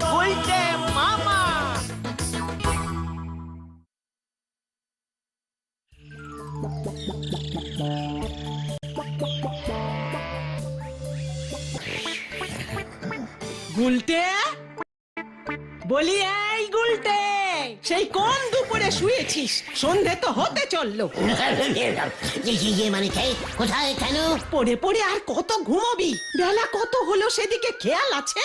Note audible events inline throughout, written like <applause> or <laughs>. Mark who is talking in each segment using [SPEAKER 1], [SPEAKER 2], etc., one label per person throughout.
[SPEAKER 1] গুলটে মামা।
[SPEAKER 2] গুলটে? বলি এই গুলটে সেই কোন দুপুরে শুয়েছিস? সন্ধে তো হতে চলল।
[SPEAKER 3] ইয়ে মানে কে? কোথায় কেন?
[SPEAKER 2] পড়ে পড়ে আর কত ঘুমোবি? বেলা কত হলো সেদিকে খেয়াল আছে?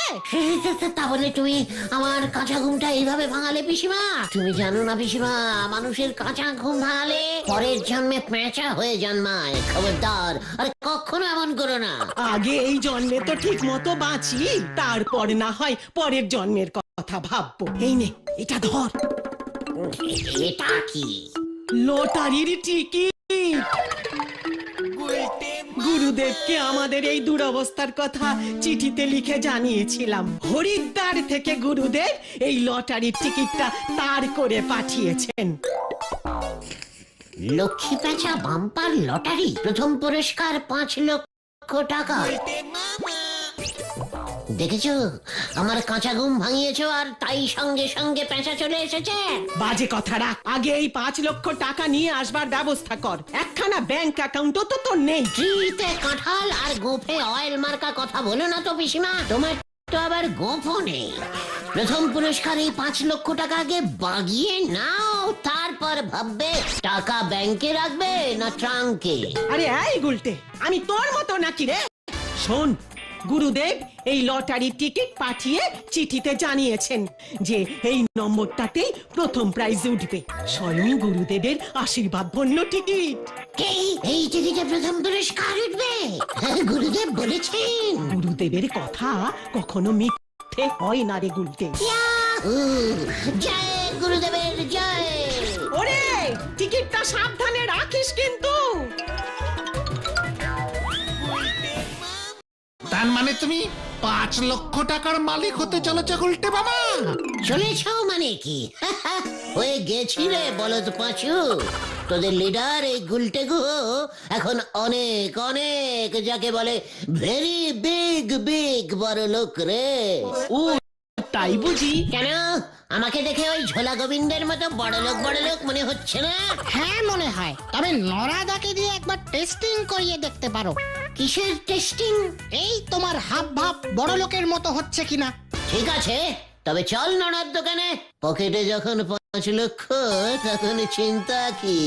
[SPEAKER 3] তাহলে তুমি আমার কাঁচা ঘুমটা এইভাবে ভাঙালে পিসিমা? তুমি জানো না পিসিমা মানুষের কাঁচা ঘুম ভাঙালে পরের জন্মে পেঁচা হয়ে জন্মায় খবরদার। আরে কখনো এমন করো না।
[SPEAKER 2] আগে এই জন্মে তো ঠিক মতো বাঁচি তারপর না হয় পরের জন্মের কথা ভাববো। এই নে এটা ধর।
[SPEAKER 3] এটা কি?
[SPEAKER 2] লটারির টিকিট। গুরুদেবকে আমাদের এই দুরবস্থার কথা চিঠিতে লিখে জানিয়েছিলাম। হরিদ্বার থেকে গুরুদেব এই লটারির টিকিটটা তার করে পাঠিয়েছেন।
[SPEAKER 3] লক্ষ্মী পেঁচা বাম্পার লটারি প্রথম পুরস্কার পাঁচ লক্ষ টাকা। দেখেছ? আমার কাঁচা ঘুম ভাঙিয়েছো আর তাই সঙ্গে সঙ্গে পেঁচা চলে এসেছে।
[SPEAKER 2] বাজে কথা রাখ। আগে এই পাঁচ লক্ষ টাকা নিয়ে আসবার ব্যবস্থা কর। একখানা ব্যাংক অ্যাকাউন্টও তো তোর নেই।
[SPEAKER 3] ট্রিতে কাঁঠাল আর গোফে অয়েল মার্কা কথা বলো না তো পিসিমা। তোমার তো আবার গোফও নেই। প্রথম পুরস্কার এই পাঁচ লক্ষ টাকা আগে বাগিয়ে নাও তারপর ভাববে টাকা ব্যাংকে রাখবে না ট্রাঙ্কে।
[SPEAKER 2] আরে এই গুলটে আমি তোর মতো নাকি রে? শোন গুরুদেব এই লটারির টিকিট পাঠিয়ে চিঠিতে জানিয়েছেন যে এই নম্বরটাতেই প্রথম প্রাইজ উঠবে। স্বয়ং গুরুদেবের আশীর্বাদ ধন্য টিকিট।
[SPEAKER 3] এই এই চিঠিতে প্রথম পুরস্কার উঠবে? হ্যাঁ, গুরুদেব বলেছেন।
[SPEAKER 2] গুরুদেবের কথা কখনো মিথ্যে হয় না রে
[SPEAKER 3] ইয়াহু! জয় গুরুদেবের জয়।
[SPEAKER 2] ওরে টিকিটটা সাবধানে রাখিস কিন্তু।
[SPEAKER 4] তার মানে তুমি পাঁচ লক্ষ টাকার মালিক হতে চলেছে উল্টে বাবা।
[SPEAKER 3] চলেছ মানে কি? <laughs> হয়ে গেছি রে বলদ পাঁচু। তোদের লিডার এই গুলটে গুহ এখন অনেক অনেক যাকে বলে ভেরি বিগ বিগ বড় লোক রে।
[SPEAKER 2] ও তাই বুঝি?
[SPEAKER 3] কেন? আমাকে দেখে ওই ঝোলা গোবিন্দের মতো বড় লোক বড় লোক মনে হচ্ছে না?
[SPEAKER 5] হ্যাঁ মনে হয়। তবে নরাদাকে দিয়ে একবার টেস্টিং করিয়ে দেখতে পারো।
[SPEAKER 3] কিসের টেস্টিং
[SPEAKER 5] এই তোমার হাব ভাব বড় লোকের মতো হচ্ছে কিনা?
[SPEAKER 3] ঠিক আছে, তবে চল নড়ার দোকানে। পকেটে যখন পাঁচ লক্ষ, তখন চিন্তা কি?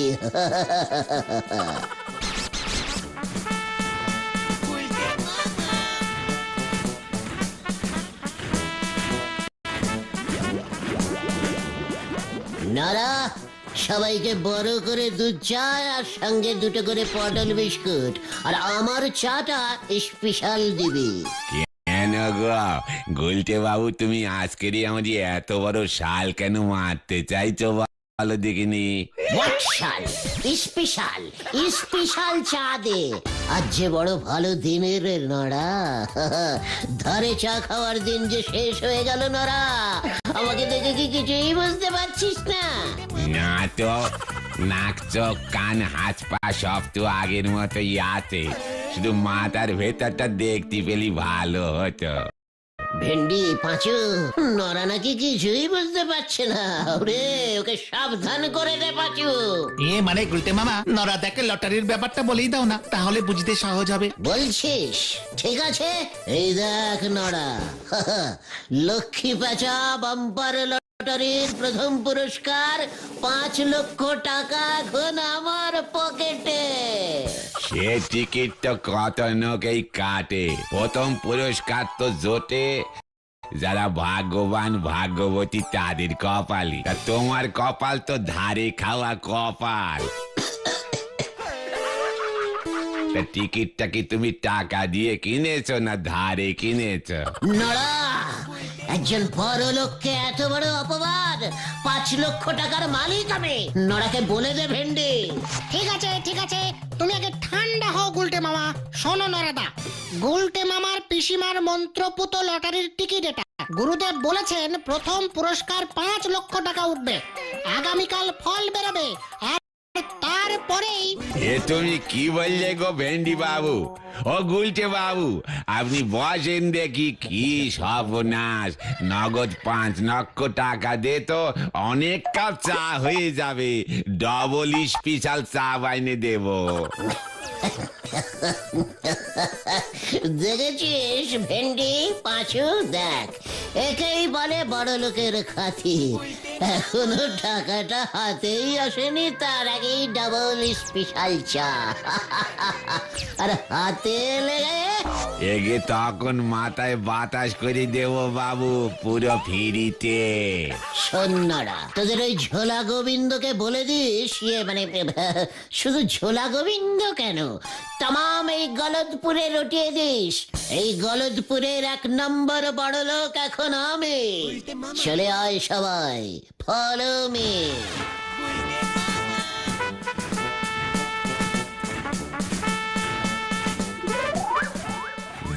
[SPEAKER 3] নারা সবাইকে বড় করে দুধ চা আর সঙ্গে দুটো করে পটল বিস্কুট। আর আমার চাটা স্পেশাল দিবি।
[SPEAKER 6] কেন গো? বাবু, তুমি আজকেরই আমাদের এত বড় শাল কেন মারতে চাইছো? ভালো দেখিনি
[SPEAKER 3] মশাল স্পেশাল স্পেশাল চা দে আজ যে বড় ভালো দিনের নড়া ধারে চা খাওয়ার দিন যে শেষ হয়ে গেল নড়া আমাকে দেখে কি কিছুই বুঝতে পারছিস না।
[SPEAKER 6] না তো নাক চোখ কান হাত পা সব তো আগের মতোই আছে শুধু মাথার ভেতরটা দেখতে পেলি ভালো হতো।
[SPEAKER 3] ভেন্ডি পাঁচু নরা নাকি কিছুই বুঝতে পারছে না। ওরে ওকে সাবধান করে দে পাঁচু।
[SPEAKER 4] এ মানে গুলতে মামা নরা দেখে লটারির ব্যাপারটা বলেই দাও না তাহলে বুঝতে সহজ হবে।
[SPEAKER 3] বলছিস? ঠিক আছে? এই দেখ নরা। <laughs> লক্ষ্মী পেঁচা বাম্পার লটারির প্রথম পুরস্কার পাঁচ লক্ষ টাকা এখন আমার পকেটে
[SPEAKER 6] সে টিকিট তো কত লোকেই কাটে। প্রথম পুরস্কার তো জোটে। যারা ভাগ্যবান ভাগ্যবতী তাদের কপালি তা তোমার কপাল তো ধারে খাওয়া কপাল। টিকিটটা কি তুমি টাকা দিয়ে কিনেছো না ধারে কিনেছো?
[SPEAKER 3] নড়া একজন বড় লোককে এত বড় অপবাদ? পাঁচ লক্ষ টাকার মালিক আমি। নড়াকে বলে দে ভেন্ডি।
[SPEAKER 5] ঠিক আছে ঠিক আছে। তুমি আগে ঠান্ডা হও গুলটে মামা। শোনো নরাদা, গুলটে মামার পিসিমার মন্ত্রপুত লটারির টিকিট এটা। গুরুদেব বলেছেন, প্রথম পুরস্কার পাঁচ লক্ষ টাকা উঠবে। আগামীকাল ফল বেরোবে। আর তার
[SPEAKER 6] এ তুমি কি বললে গো ভেন্ডি বাবু? ও গুলটে বাবু আপনি বসেন দেখি কি সর্বনাশ। নগদ পাঁচ লক্ষ টাকা দে তো অনেক কাপ চা হয়ে যাবে। ডবল স্পেশাল চা বাইনে দেবো।
[SPEAKER 3] দেখেছিস ভেন্ডি? পাঁচু দেখ। একেই বলে বড় লোকের খাতির এখনও টাকাটা হাতেই আসেনি তার আগেই ডাবল স্পেশাল চা। <laughs> আর হাতে লেগে
[SPEAKER 6] এগে তখন মাথায় বাতাস করে দেবো বাবু পুরো ফিরিতে।
[SPEAKER 3] সন্ন্যরা তোদের ওই ঝোলা গোবিন্দকে বলে দিস ইয়ে মানে শুধু ঝোলা গোবিন্দ কেন? তাম এই গলদপুরে রটিয়ে দিস। এই গলদপুরের এক নম্বর বড় লোক এখন আমি। চলে আয় সবাই। ফলো মি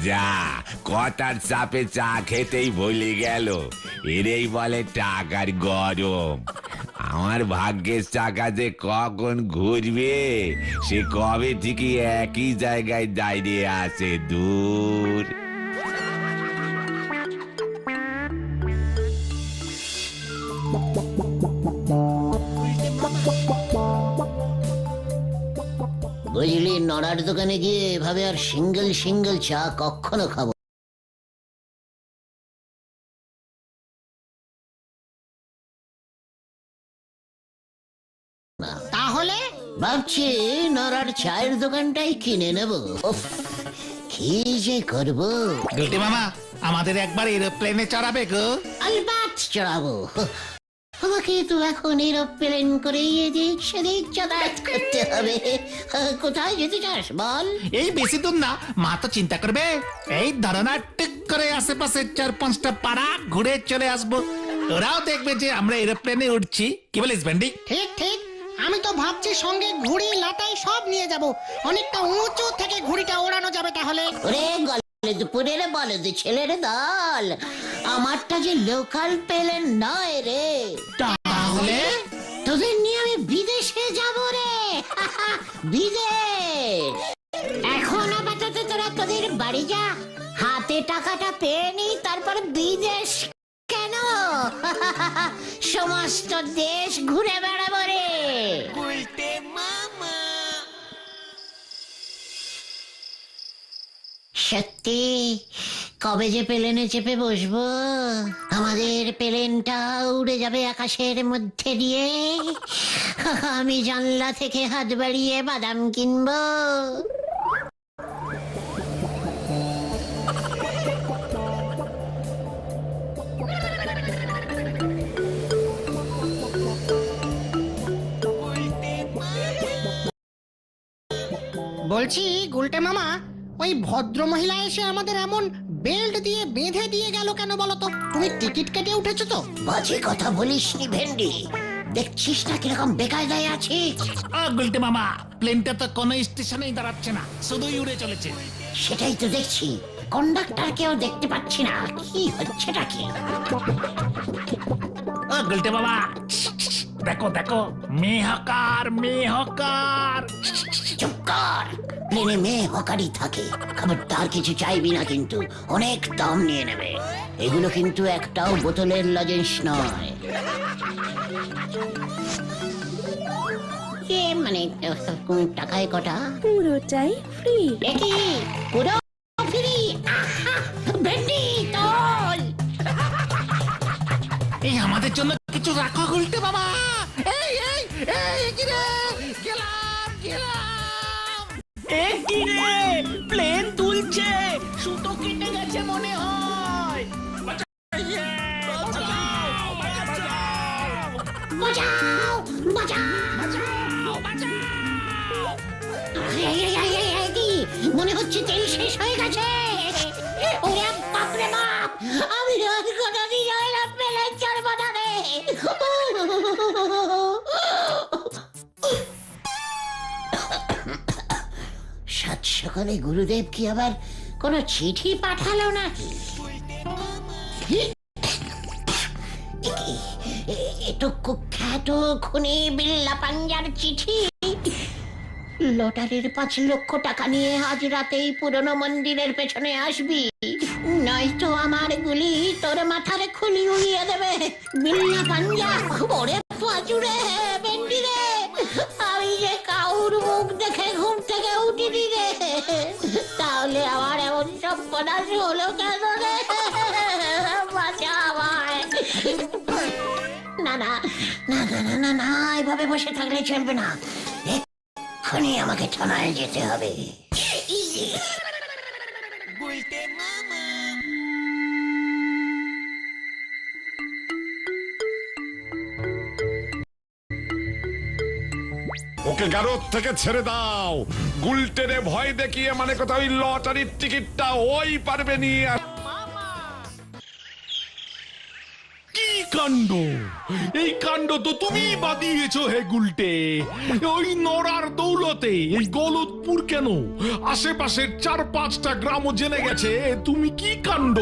[SPEAKER 6] যা কথার চাপে চা খেতেই ভুলে গেল। এরেই বলে টাকার গরম। আমার ভাগ্যের চাকা যে কখন ঘুরবে, সে কবে থেকে একই জায়গায় দাঁড়িয়ে আছে দূর।
[SPEAKER 3] নড়ার দোকানে গিয়ে এভাবে আর সিঙ্গেল সিঙ্গেল চা কখনো খাব
[SPEAKER 5] তাহলে?
[SPEAKER 3] ভাবছি নড়ার চায়ের দোকানটাই কিনে নেব। কি যে করব?
[SPEAKER 4] গুলটে মামা আমাদের একবার এরোপ্লেনে চড়াবে গো।
[SPEAKER 3] আলবাত চড়াবো। আমাকে তো এখন এরোপ্লেন করে এদিক সেদিক যাতায়াত করতে হবে। কোথায় যেতে চাস বল।
[SPEAKER 4] এই বেশি দূর না মা তো চিন্তা করবে। এই ধারণা করে আশেপাশে চার পাঁচটা পাড়া ঘুরে চলে আসব। ওরাও দেখবে যে আমরা এরোপ্লেনে উঠছি। কি বলিস ভেন্ডি?
[SPEAKER 5] ঠিক ঠিক। আমি তো ভাবছি সঙ্গে ঘুড়ি লাটাই সব নিয়ে যাব। অনেকটা উঁচু থেকে ঘুড়িটা ওড়ানো যাবে তাহলে।
[SPEAKER 3] ওরে গলদপুরের বলদ ছেলের দল। আমারটা যে লোকাল পেলেন নয় রে।
[SPEAKER 4] তাহলে?
[SPEAKER 3] তোদের নিয়ে আমি বিদেশে যাব রে। <laughs> বিদেশ। এখন আপাতত তোরা তোদের বাড়ি যা। হাতে টাকাটা পেয়ে নি তারপর বিদেশ কেন? <laughs> সমস্ত দেশ ঘুরে বেড়াবো রে। সত্যি? কবে যে প্লেনে চেপে বসবো? আমাদের প্লেনটা উড়ে যাবে আকাশের মধ্যে দিয়ে। আমি জানলা থেকে হাত বাড়িয়ে বাদাম কিনবো।
[SPEAKER 5] বলছি, গুলটে মামা ওই ভদ্র মহিলা এসে আমাদের এমন বেল্ট দিয়ে বেঁধে দিয়ে গেল কেন বলো তো? তুমি টিকিট কেটে উঠেছো তো?
[SPEAKER 3] বাজে কথা বলিস নি ভেন্ডি। দেখছিস না কীরকম বেকায়দায় আছি?
[SPEAKER 4] ও গুলটে মামা প্লেনটা তো কোনো স্টেশনেই দাঁড়াচ্ছে না শুধুই উড়ে চলেছে।
[SPEAKER 3] সেটাই তো দেখছি। কন্ডাক্টর কন্ডাক্টরকেও দেখতে পাচ্ছি না। কি হচ্ছেটা কি?
[SPEAKER 4] গুলটে মামা দেখো দেখো। মেহকার মেহকার।
[SPEAKER 3] চুপ কর। প্লেনে মেয়ে হকারি থাকে। খবরদার কিছু চাইবি না কিন্তু। অনেক দাম নিয়ে নেবে। এগুলো কিন্তু একটাও বোতলের লজেন্স নয়। এ মানে টাকায় কটা?
[SPEAKER 7] পুরোটাই ফ্রি
[SPEAKER 3] একই পুরো ফ্রি ভেন্ডি তোল!
[SPEAKER 4] এই আমাদের জন্য কিছু রাখো মামা এই এই এই কি রে গেলাম গেলাম
[SPEAKER 1] এ কি রে প্লেন তুলছে সুতো কেটে গেছে মনে হয়
[SPEAKER 3] বাঁচাও বাঁচাও কি? মনে হচ্ছে তেল শেষ হয়ে গেছে সকালে গুরুদেব কি আবার কোনো চিঠি পাঠালো কুখ্যাত খুনি বিল্লা পাঞ্জার চিঠি। লটারির পাঁচ লক্ষ টাকা নিয়ে আজ রাতেই পুরনো মন্দিরের পেছনে আসবি। নয়তো আমার গুলি তোর মাথার খুলি উড়িয়ে দেবে। বিল্লা পাঞ্জা ওরে পাচুরে আমি যে কাউর মুখ সব হলো কেন রে বাঁচা না না না না না না, এভাবে বসে থাকলে চলবে না। এক্ষুনি আমাকে থানায় যেতে হবে।
[SPEAKER 7] ওকে গারদ থেকে ছেড়ে দাও। গুলটেরে ভয় দেখিয়ে মানে কোথাও ওই লটারির টিকিটটা ওই পারবে নিয়ে।
[SPEAKER 8] কাণ্ড। এই কাণ্ড তো তুমি বাদিয়েছো হে গুলটে। ওই নরার দৌলতে এই গলতপুর কেন? আশেপাশের চার পাঁচটা গ্রামও জেনে গেছে তুমি কি কাণ্ড?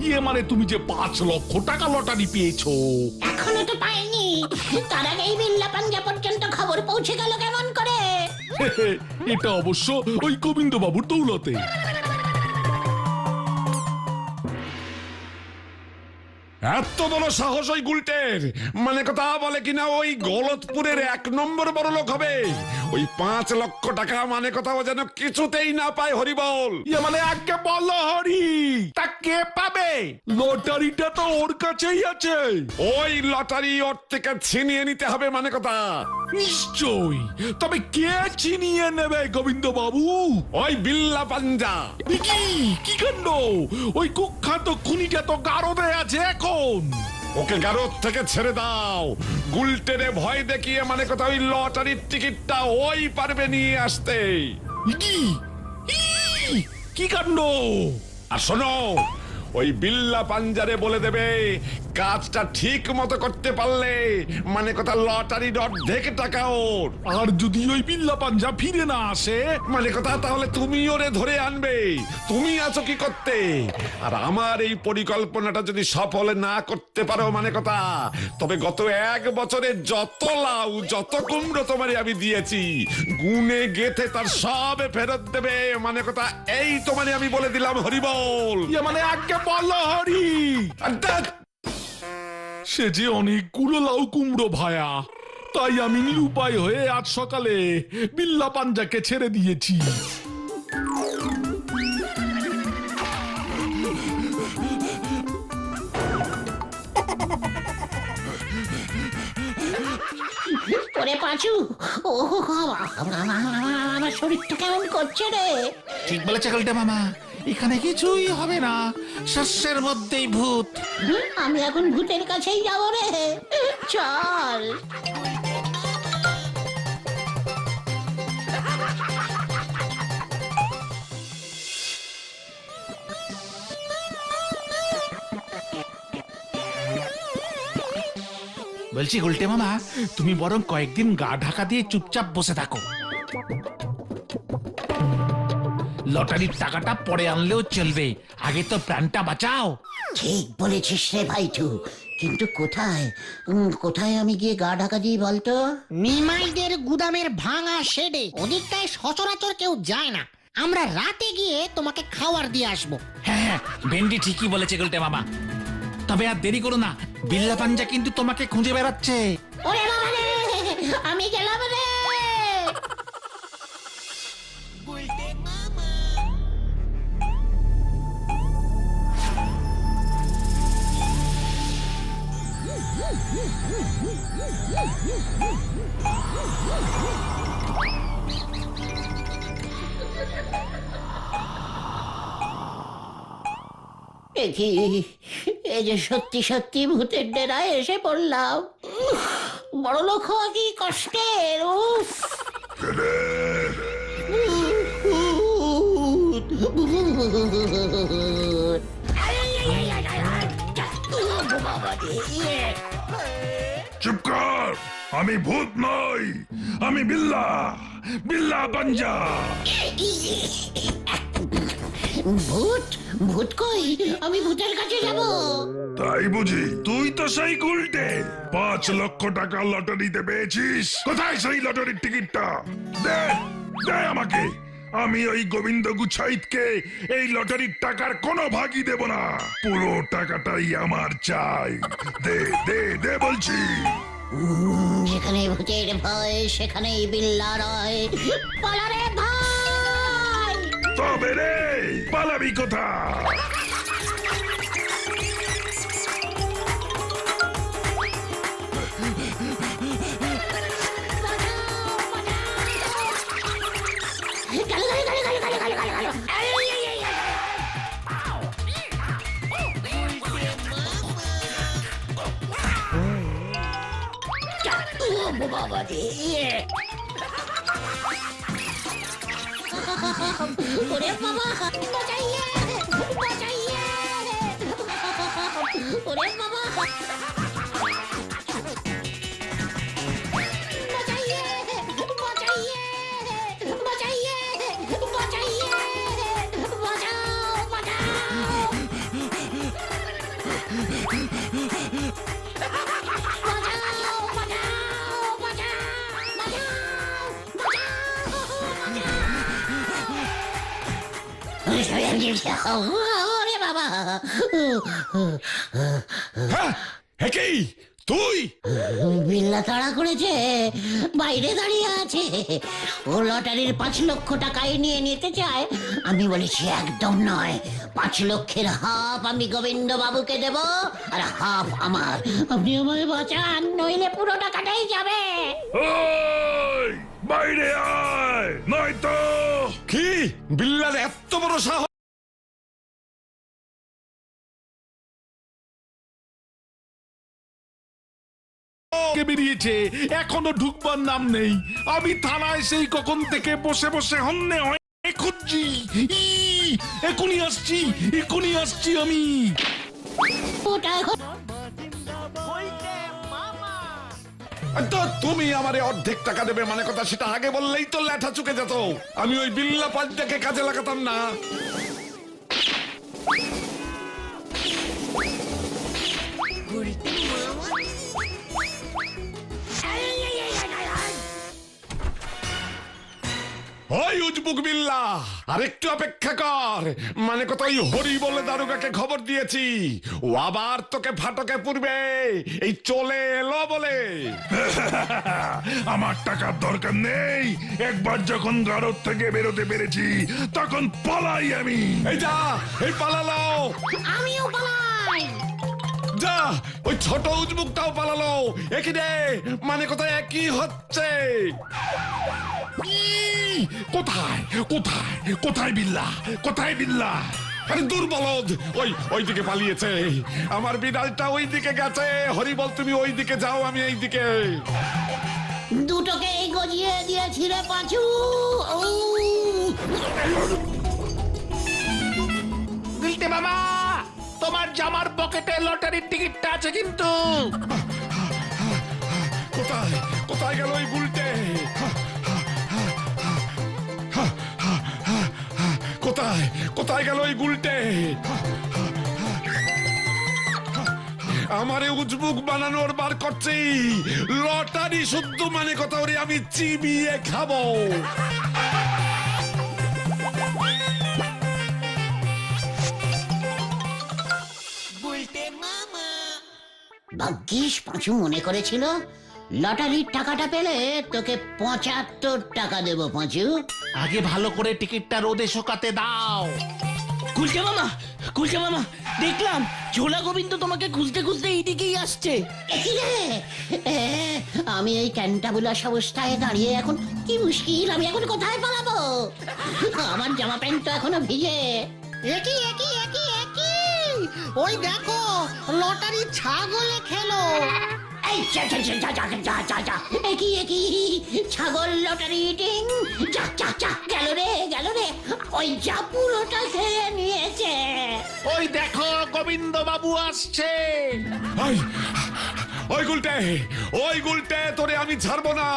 [SPEAKER 8] ইয়ে মানে তুমি যে পাঁচ লক্ষ টাকা লটারি পেয়েছ।
[SPEAKER 3] এখনও তো পাইনি। তার আগেই বিল্লা পাঞ্জা পর্যন্ত খবর পৌঁছে গেল কেমন করে? <laughs>
[SPEAKER 8] এটা অবশ্য ওই গোবিন্দ বাবুর দৌলতে।
[SPEAKER 7] এত বড় সাহস ওই গুলটের? মানে কথা বলে কিনা ওই গলতপুরের এক নম্বর বড় লোক হবে। ওই পাঁচ লক্ষ টাকা মানে কথা ও যেন কিছুতেই না পায় হরিবল।
[SPEAKER 8] ইয়ে মানে আগে বলো হরি তা কে পাবে? লটারিটা তো ওর কাছেই আছে।
[SPEAKER 7] ওই লটারি ওর থেকে ছিনিয়ে নিতে হবে মানে কথা।
[SPEAKER 8] নিশ্চয়ই। তবে কে চিনিয়ে নেবে গোবিন্দ বাবু
[SPEAKER 7] ওই বিল্লা পাঞ্জা।
[SPEAKER 8] কি? কি কাণ্ড? ওই কুখ্যাত খুনিটা তো গারদে আছে এখন।
[SPEAKER 7] ওকে গারদ থেকে ছেড়ে দাও। গুলটেরে ভয় দেখিয়ে মানে কথা ওই লটারির টিকিটটা ওই পারবে নিয়ে আসতে।
[SPEAKER 8] কি? কি কাণ্ড?
[SPEAKER 7] আর শোনো ওই বিল্লা পাঞ্জারে বলে দেবে কাজটা ঠিক মতো করতে পারলে মানে কথা লটারির অর্ধেক টাকা ওর।
[SPEAKER 8] আর যদি ওই বিল্লা পাঞ্জা ফিরে না আসে?
[SPEAKER 7] মানে কথা তাহলে তুমি ওরে ধরে আনবে। তুমি আছো কি করতে? আর আমার এই পরিকল্পনাটা যদি সফল না করতে পারো মানে কথা তবে গত এক বছরে যত লাউ যত কুমড়ো তোমারে আমি দিয়েছি গুনে গেথে তার সব ফেরত দেবে। মানে কথা এই তোমারে আমি বলে দিলাম হরিবল।
[SPEAKER 8] ইয়ে মানে আগে বলো হরি। সে যে অনেকগুলো লাউ কুমড়ো ভায়া। তাই আমি নিরুপায় হয়ে আজ সকালে বিল্লা পাঞ্জাকে ছেড়ে দিয়েছি।
[SPEAKER 3] ওরে পাঁচু ও আমার শরীরটা কেমন করছে রে?
[SPEAKER 4] ঠিক বলেছে গলটে মামা। এখানে কিছুই হবে না। শস্যের মধ্যেই ভূত।
[SPEAKER 3] আমি এখন ভূতের কাছেই যাব রে। চল।
[SPEAKER 4] বলছি গুলটে মামা তুমি বরং কয়েকদিন গা ঢাকা দিয়ে চুপচাপ বসে থাকো। লটারির টাকাটা পরে আনলেও চলবে। আগে তো প্রাণটা বাঁচাও।
[SPEAKER 3] ঠিক বলেছিস রে ভাইটু। কিন্তু কোথায়? উম, কোথায় আমি গিয়ে গা ঢাকা দিই বলতো?
[SPEAKER 5] নিমাইদের গুদামের ভাঙা শেডে। ওদিকটায় সচরাচর কেউ যায় না। আমরা রাতে গিয়ে তোমাকে খাবার দিয়ে আসব।
[SPEAKER 4] হ্যাঁ হ্যাঁ ভেন্ডি ঠিকই বলেছে গুলটে মামা। তবে আর দেরি করো না। বিল্লা পাঞ্জা কিন্তু তোমাকে খুঁজে বেড়াচ্ছে।
[SPEAKER 3] ওরে বাবা রে আমি গেলাম রে। দেখি এই যে সত্যি সত্যি ভূতের ডেরায় এসে পড়লাম। বড় লোক হওয়া কি কষ্টের উফ।
[SPEAKER 8] চুপ কর আমি ভূত নই আমি বিল্লা বিল্লা পাঞ্জা
[SPEAKER 3] ভূত? ভূত কই? আমি ভূতের কাছে যাব।
[SPEAKER 8] তাই বুঝি? তুই তো সেই গুলটে পাঁচ লক্ষ টাকা লটারিতে পেয়েছিস। কোথায় সেই লটারির টিকিটটা? দে
[SPEAKER 9] দে আমাকে। আমি ওই গোবিন্দ গুছাইতকে এই লটারির টাকার কোনো ভাগই দেব না। পুরো টাকাটাই আমার চাই। দে দে দে বলছি।
[SPEAKER 3] যেখানে ভূতের ভয় সেখানেই বিল্লা রয় পালারে ভাই!
[SPEAKER 9] तो मेरे পালাবি কোথা
[SPEAKER 3] বাবা দিয়ে 俺ママ ওরে বাবা
[SPEAKER 7] হ্যাঁ কি? তুই?
[SPEAKER 3] বিল্লা তাড়া করেছে। বাইরে দাঁড়িয়ে আছে। ও লটারির পাঁচ লক্ষ টাকাই নিয়ে নিতে চায়। আমি বলেছি একদম নয়। পাঁচ লক্ষের হাফ আমি গোবিন্দ বাবুকে দেব আর হাফ আমার। আপনি আমায় বাঁচান নইলে পুরো টাকাটাই যাবে।
[SPEAKER 9] বাইরে আয় নয়তো।
[SPEAKER 7] কি? বিল্লার এত বড় সাহস?
[SPEAKER 8] কে বেরিয়েছে? এখনও ঢুকবার নাম নেই। আমি থানায় সেই কখন থেকে বসে বসে হন্যে হয়। খুঁজছি। এখনই আসছি এখনই আসছি আমি।
[SPEAKER 7] তো তুমি আমারে অর্ধেক টাকা দেবে মানে কথা সেটা আগে বললেই তো ল্যাঠা চুকে যেত। আমি ওই বিল্লা পাঁচটাকে কাজে লাগাতাম না। ওই উজবুক বিল্লা আরেকটু অপেক্ষা কর। মানে কত ওই হরি বলে দারুগাকে খবর দিয়েছি। ও আবার তোকে ফাটকে পুরবে এই চলে এলো বলে।
[SPEAKER 9] আমার টাকার দরকার নেই। একবার যখন গারদ থেকে বেরোতে পেরেছি তখন পালাই আমি।
[SPEAKER 7] এই যা এই পালালো
[SPEAKER 3] আমিও পালাই।
[SPEAKER 7] যা ওই ছোট উজবুকটাও পালালো। একই রে মানে কোথায় একই হচ্ছে?
[SPEAKER 9] কোথায় কোথায় কোথায় বিল্লা কোথায় বিল্লা?
[SPEAKER 7] আরে দুর্বলদ ওই ওই দিকে পালিয়েছে। আমার বিড়ালটা ওই দিকে গেছে। হরিবল তুমি ওই দিকে যাও আমি এই দিকে
[SPEAKER 3] দুটোকে গজিয়ে দিয়েছি রে পাঁচু।
[SPEAKER 4] মামা। তোমার জামার পকেটে লটারির টিকিটটা আছে কিন্তু।
[SPEAKER 7] কোথায়? কোথায় গেল ওই গুলটে কোথায়? কোথায় গেল ওই গুলটে আমারে উজবুক বানানোর বার করছি। লটারি শুদ্ধ মানে কথা ওরে আমি চিবিয়ে খাব।
[SPEAKER 3] ভাগ্যিস পাঁচু মনে করেছিল লটারির টাকাটা পেলে তোকে পঁচাত্তর টাকা দেবো পাঁচু।
[SPEAKER 4] আগে ভালো করে টিকিটটা রোদে শোকাতে দাও।
[SPEAKER 1] কুলকে মামা কুলকে মামা দেখলাম ঝোলা গোবিন্দ তোমাকে খুঁজতে খুঁজতে এইদিকেই আসছে।
[SPEAKER 3] একই রে? এ, আমি এই ক্যান্টাবুলাস অবস্থায় দাঁড়িয়ে এখন কি মুশকিল আমি এখন কোথায় পালাবো? আমার জামা প্যান্ট তো এখনও ভিজে।
[SPEAKER 5] একই একই একই ওই দেখো লটারি ছাগলে খেলো।
[SPEAKER 3] এই যা যা যা যা যা যা যা একই একই ছাগল লটারি ডিং যা যা যা গেল রে গেল রে। ওই যা পুরোটা খেয়ে নিয়েছে।
[SPEAKER 4] ওই দেখো গোবিন্দ বাবু আসছে।
[SPEAKER 7] ওই ওই গুলটে ওই গুলটে তোরে আমি ছাড়বো না।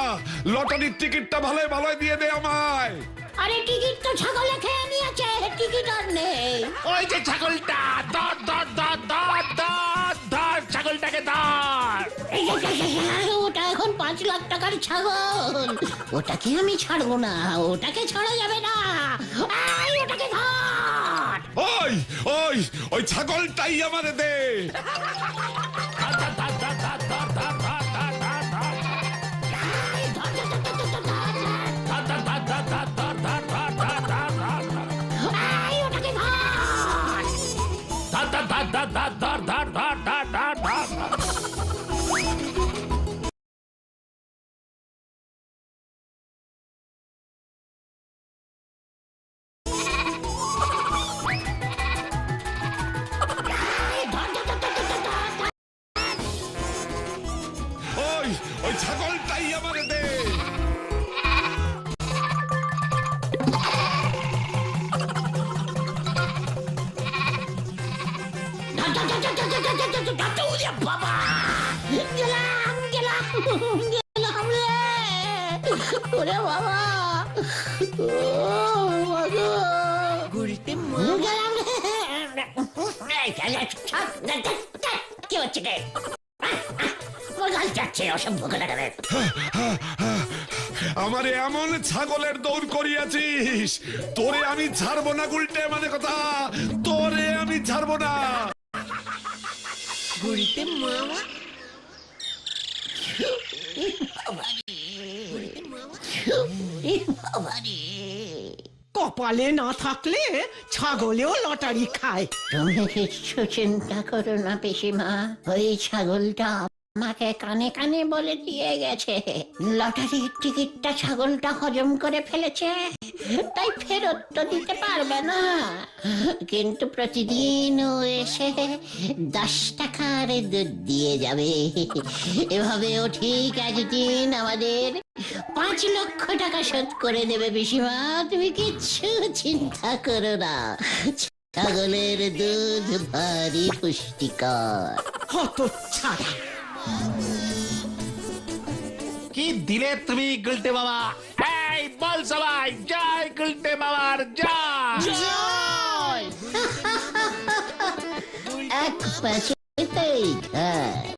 [SPEAKER 7] লটারির টিকিটটা ভালোই ভালোই দিয়ে দে আমায়।
[SPEAKER 3] আরে টিকিট তো ছাগলে খেয়ে নিয়েছে টিকিট আর নেই।
[SPEAKER 4] ওই যে ছাগলটা ধর ধর ধর ধর ধর ধর ছাগলটাকে
[SPEAKER 3] যে, ওটা এখন পাঁচ লাখ টাকার ছাগল। ওটাকে আমি ছাড়বো না ওটাকে ছাড়া যাবে না। এই, ওটাকে ধর।
[SPEAKER 7] ওই ওই ওই ছাগলটাই আমার দে।
[SPEAKER 3] dar, dar,
[SPEAKER 7] dar, dar, dar. আমার এমন ছাগলের দৌড় করিয়াছিস? তোরে আমি ছাড়বো না গুলটে মানে কথা। তোরে আমি ছাড়বো না। গুলতে মামা? <laughs>
[SPEAKER 2] কপালে না থাকলে ছাগলেও লটারি খায়।
[SPEAKER 3] তুমি কিচ্ছু চিন্তা করো না পিসিমা। ওই ছাগলটা আমাকে কানে কানে বলে দিয়ে গেছে। লটারির টিকিটটা ছাগলটা হজম করে ফেলেছে। তাই ফেরত তো দিতে পারবে না। কিন্তু প্রতিদিন ও এসে দশ টাকার দুধ দিয়ে যাবে। এভাবে ও ঠিক একদিন আমাদের পাঁচ লক্ষ টাকা শোধ করে দেবে পিসিমা। তুমি কিচ্ছু চিন্তা করো না। ছাগলের দুধ ভারী পুষ্টিকর।
[SPEAKER 4] কি দিলে তুমি গুলটে বাবা? এই, বল সবাই জয় de mamar ya.
[SPEAKER 3] Joy! Joy! Joy!